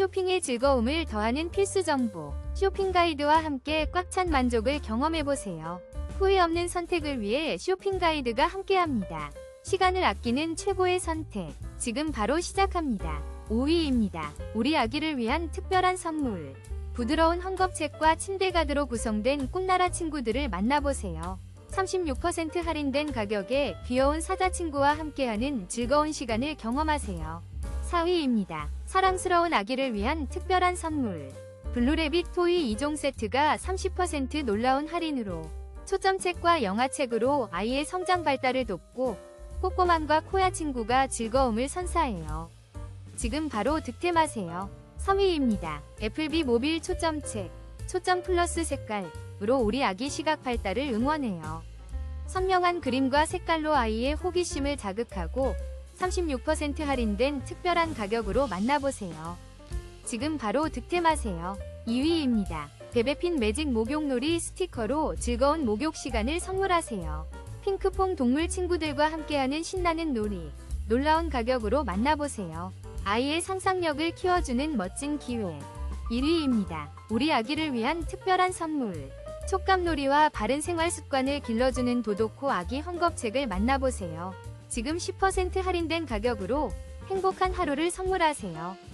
쇼핑의 즐거움을 더하는 필수 정보. 쇼핑 가이드와 함께 꽉 찬 만족을 경험해보세요. 후회 없는 선택을 위해 쇼핑 가이드가 함께합니다. 시간을 아끼는 최고의 선택. 지금 바로 시작합니다. 5위입니다. 우리 아기를 위한 특별한 선물. 부드러운 헝겊책과 침대 가드로 구성된 꿈나라 친구들을 만나보세요. 36% 할인된 가격에 귀여운 사자 친구와 함께하는 즐거운 시간을 경험하세요. 4위입니다. 사랑스러운 아기를 위한 특별한 선물. 블루레빗 토이 2종 세트가 30% 놀라운 할인으로 초점책과 영화책으로 아이의 성장 발달을 돕고 꼬꼬맘과 코야 친구가 즐거움을 선사해요. 지금 바로 득템하세요. 3위입니다. 애플비 모빌 초점책, 초점 플러스 색깔으로 우리 아기 시각 발달을 응원해요. 선명한 그림과 색깔로 아이의 호기심을 자극하고 36% 할인된 특별한 가격으로 만나보세요. 지금 바로 득템하세요. 2위입니다. 베베핀 매직 목욕놀이 스티커로 즐거운 목욕 시간을 선물하세요. 핑크퐁 동물 친구들과 함께하는 신나는 놀이. 놀라운 가격으로 만나보세요. 아이의 상상력을 키워주는 멋진 기회. 1위입니다. 우리 아기를 위한 특별한 선물. 촉감놀이와 바른 생활 습관을 길러주는 도도코 아기 헝겊책을 만나보세요. 지금 10% 할인된 가격으로 행복한 하루를 선물하세요.